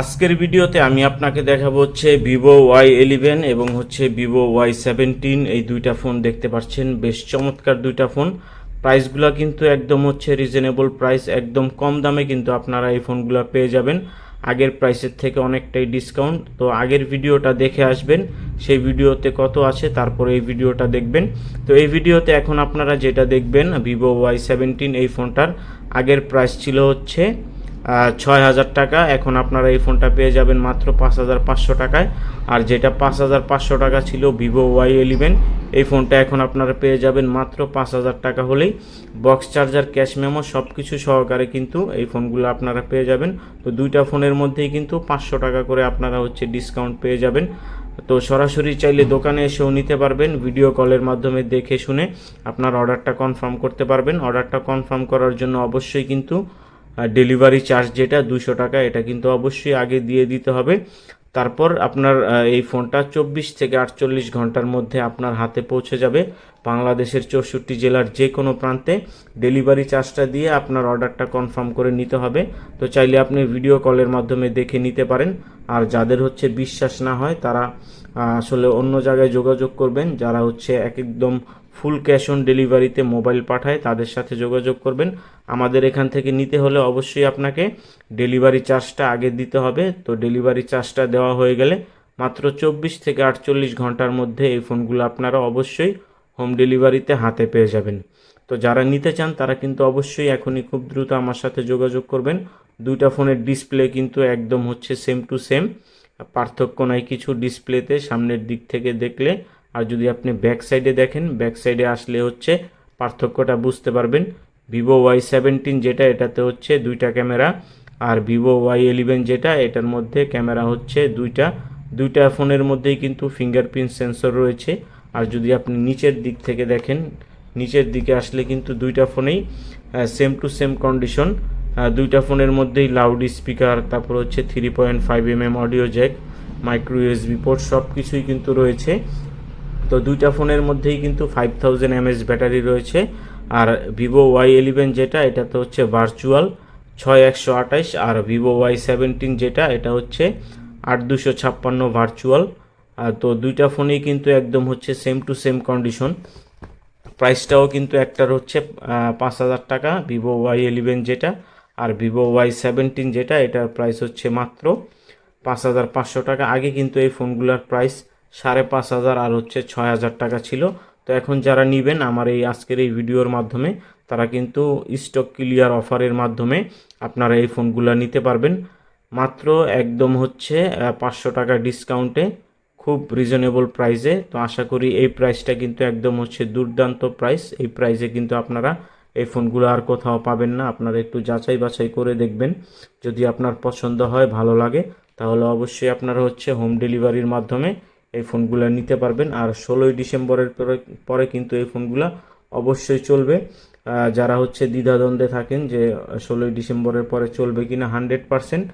আজকের ভিডিওতে আমি আপনাকে দেখাবো হচ্ছে ভিভো ওয়াই ইলেভেন এবং হচ্ছে ভিভো ওয়াই সেভেন্টিন এই দুইটা ফোন দেখতে পাচ্ছেন, বেশ চমৎকার দুইটা ফোন প্রাইসগুলো কিন্তু একদম হচ্ছে রিজনেবল প্রাইস একদম কম দামে কিন্তু আপনারা এই ফোনগুলো পেয়ে যাবেন। আগের প্রাইসের থেকে অনেকটাই ডিসকাউন্ট তো আগের ভিডিওটা দেখে আসবেন, সেই ভিডিওতে কত আছে, তারপরে এই ভিডিওটা দেখবেন। তো এই ভিডিওতে এখন আপনারা যেটা দেখবেন ভিভো ওয়াই সেভেন্টিন এই ফোনটার আগের প্রাইস ছিল হচ্ছে ছয় হাজার টাকা। এখন আপনারা এই ফোনটা পেয়ে যাবেন মাত্র পাঁচ হাজার পাঁচশো টাকায়। আর যেটা পাঁচ হাজার পাঁচশো টাকা ছিল ভিভো ওয়াই ইলেভেন, এই ফোনটা এখন আপনারা পেয়ে যাবেন মাত্র পাঁচ হাজার টাকা হলেই। বক্স চার্জার, ক্যাশ মেমো সব কিছু সহকারে কিন্তু এই ফোনগুলো আপনারা পেয়ে যাবেন। তো দুইটা ফোনের মধ্যেই কিন্তু পাঁচশো টাকা করে আপনারা হচ্ছে ডিসকাউন্ট পেয়ে যাবেন। তো সরাসরি চাইলে দোকানে এসেও নিতে পারবেন ভিডিও কলের মাধ্যমে দেখে শুনে আপনার অর্ডারটা কনফার্ম করতে পারবেন। অর্ডারটা কনফার্ম করার জন্য অবশ্যই কিন্তু ডেলিভারি চার্জ যেটা দুশো টাকা, এটা কিন্তু অবশ্যই আগে দিয়ে দিতে হবে। তারপর আপনার এই ফোনটা চব্বিশ থেকে আটচল্লিশ ঘণ্টার মধ্যে আপনার হাতে পৌঁছে যাবে। বাংলাদেশের চৌষট্টি জেলার যে কোনো প্রান্তে ডেলিভারি চার্জটা দিয়ে আপনার অর্ডারটা কনফার্ম করে নিতে হবে। তো চাইলে আপনি ভিডিও কলের মাধ্যমে দেখে নিতে পারেন। আর যাদের হচ্ছে বিশ্বাস না হয়, তারা আসলে অন্য জায়গায় যোগাযোগ করবেন। যারা হচ্ছে এক একদম ফুল ক্যাশ অন ডেলিভারিতে মোবাইল পাঠায়, তাদের সাথে যোগাযোগ করবেন। আমাদের এখান থেকে নিতে হলে অবশ্যই আপনাকে ডেলিভারি চার্জটা আগে দিতে হবে। তো ডেলিভারি চার্জটা দেওয়া হয়ে গেলে মাত্র চব্বিশ থেকে আটচল্লিশ ঘণ্টার মধ্যে এই ফোনগুলো আপনারা অবশ্যই হোম ডেলিভারিতে হাতে পেয়ে যাবেন। তো যারা নিতে চান, তারা কিন্তু অবশ্যই এখনই খুব দ্রুত আমার সাথে যোগাযোগ করবেন। দুইটা ফোনের ডিসপ্লে কিন্তু একদম হচ্ছে সেম টু সেম পার্থক্য নাই কিছু ডিসপ্লেতে, সামনের দিক থেকে দেখলে আর যদি আপনি ব্যাক সাইডে দেখেন ব্যাক সাইডে আসলে হচ্ছে পার্থক্যটা বুঝতে পারবেন। ভিভো ওয়াই সেভেন্টিন যেটা, এটাতে হচ্ছে দুইটা ক্যামেরা, আর ভিভো ওয়াই ইলেভেন যেটা, এটার মধ্যে ক্যামেরা হচ্ছে দুইটা। দুইটা ফোনের মধ্যেই কিন্তু ফিঙ্গারপ্রিন্ট সেন্সর রয়েছে। আর যদি আপনি নিচের দিক থেকে দেখেন, নিচের দিকে আসলে কিন্তু দুইটা ফোনেই সেম টু সেম কন্ডিশন দুইটা ফোনের মধ্যেই লাউড স্পিকার তারপর হচ্ছে three point five M M audio jack micro USB port সব কিছুই কিন্তু রয়েছে। তো দুইটা ফোনের মধ্যেই কিন্তু ফাইভ থাউজেন্ড এমএস ব্যাটারি রয়েছে। আর ভিভো ওয়াই ইলেভেন যেটা এটাতে হচ্ছে ভার্চুয়াল ছয় একশো আঠাইশ আর ভিভো ওয়াই সেভেন্টিন যেটা, এটা হচ্ছে আট দুশো ছাপ্পান্ন ভার্চুয়াল তো দুইটা ফোনেই কিন্তু একদম হচ্ছে সেম টু সেম কন্ডিশন প্রাইসটাও কিন্তু একটার হচ্ছে পাঁচ হাজার টাকা ভিভো ওয়াই ইলেভেন যেটা, আর ভিভো ওয়াই সেভেন্টিন যেটা, এটার প্রাইস হচ্ছে মাত্র পাঁচ হাজার পাঁচশো টাকা। আগে কিন্তু এই ফোনগুলোর প্রাইস সাড়ে পাঁচ হাজার আর হচ্ছে ছয় হাজার টাকা ছিল। তো এখন যারা নেবেন আমার এই আজকের এই ভিডিওর মাধ্যমে, তারা কিন্তু স্টক ক্লিয়ার অফারের মাধ্যমে আপনারা এই ফোনগুলো নিতে পারবেন। মাত্র একদম হচ্ছে পাঁচশো টাকা ডিসকাউন্টে খুব রিজনেবল প্রাইসে তো আশা করি এই প্রাইসটা কিন্তু একদম হচ্ছে দুর্দান্ত প্রাইস এই প্রাইসে কিন্তু আপনারা এই ফোনগুলো আর কোথাও পাবেন না। আপনারা একটু যাচাই বাছাই করে দেখবেন। যদি আপনার পছন্দ হয়, ভালো লাগে, তাহলে অবশ্যই আপনারা হচ্ছে হোম ডেলিভারির মাধ্যমে এই ফোনগুলো নিতে পারবেন। আর ষোলোই ডিসেম্বরের পরে পরে কিন্তু এই ফোনগুলো অবশ্যই চলবে। যারা হচ্ছে দ্বিধাদ্বন্দ্বে থাকেন যে ষোলোই ডিসেম্বরের পরে চলবে কিনা হান্ড্রেড পারসেন্ট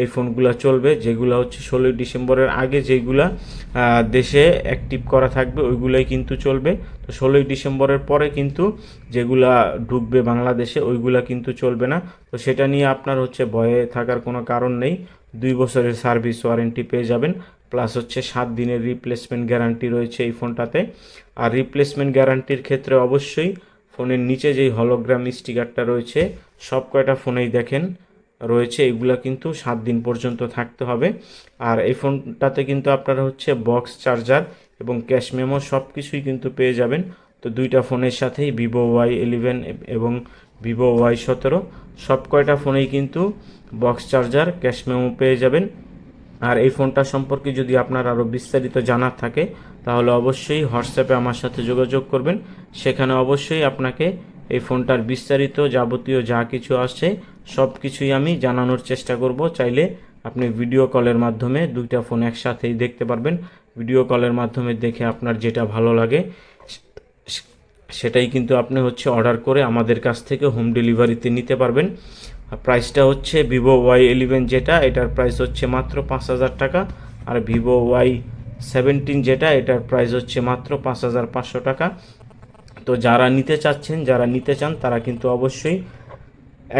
এই ফোনগুলো চলবে। যেগুলো হচ্ছে ষোলোই ডিসেম্বরের আগে যেগুলা দেশে অ্যাক্টিভ করা থাকবে, ওইগুলোই কিন্তু চলবে। তো ষোলোই ডিসেম্বরের পরে কিন্তু যেগুলা ঢুকবে বাংলাদেশে, ওইগুলা কিন্তু চলবে না। তো সেটা নিয়ে আপনার হচ্ছে ভয়ে থাকার কোনো কারণ নেই। দুই বছরের সার্ভিস ওয়ারেন্টি পেয়ে যাবেন। প্লাস হচ্ছে সাত দিনের রিপ্লেসমেন্ট গ্যারান্টি রয়েছে এই ফোনটাতে। আর রিপ্লেসমেন্ট গ্যারান্টির ক্ষেত্রে অবশ্যই ফোনের নিচে যেই হলোগ্রাম স্টিকারটা রয়েছে, সব কয়টা ফোনেই দেখেন, রয়েছে। এগুলা কিন্তু সাত দিন পর্যন্ত থাকতে হবে। আর এই ফোনটাতে কিন্তু আপনারা হচ্ছে বক্স চার্জার এবং ক্যাশ মেমো সব কিছুই কিন্তু পেয়ে যাবেন। তো দুইটা ফোনের সাথেই ভিভো ওয়াই ইলেভেন এবং ভিভো ওয়াই সতেরো, সব কয়টা ফোনেই কিন্তু বক্স চার্জার ক্যাশ মেমো পেয়ে যাবেন। আর এই ফোনটা সম্পর্কে যদি আপনার আরও বিস্তারিত জানার থাকে, তাহলে অবশ্যই হোয়াটসঅ্যাপে আমার সাথে যোগাযোগ করবেন। সেখানে অবশ্যই আপনাকে এই ফোনটার বিস্তারিত যাবতীয় যা কিছু আছে সব কিছুই আমি জানানোর চেষ্টা করব। চাইলে আপনি ভিডিও কলের মাধ্যমে দুইটা ফোন একসাথেই দেখতে পারবেন। ভিডিও কলের মাধ্যমে দেখে আপনার যেটা ভালো লাগে, সেটাই কিন্তু আপনি হচ্ছে অর্ডার করে আমাদের কাছ থেকে হোম ডেলিভারিতে নিতে পারবেন। প্রাইসটা হচ্ছে ভিভো ওয়াই ইলেভেন যেটা, এটার প্রাইস হচ্ছে মাত্র পাঁচ হাজার টাকা। আর ভিভো ওয়াই সেভেন্টিন যেটা, এটার প্রাইস হচ্ছে মাত্র পাঁচ হাজার পাঁচশো টাকা। তো যারা নিতে চাচ্ছেন, যারা নিতে চান, তারা কিন্তু অবশ্যই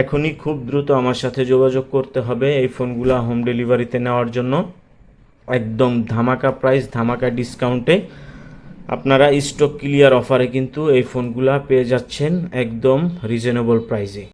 এখনই খুব দ্রুত আমার সাথে যোগাযোগ করতে হবে এই ফোনগুলো হোম ডেলিভারিতে নেওয়ার জন্য। একদম ধামাকা প্রাইস ধামাকা ডিসকাউন্টে আপনারা স্টক ক্লিয়ার অফারে কিন্তু এই ফোনগুলো পেয়ে যাচ্ছেন একদম রিজনেবল প্রাইসে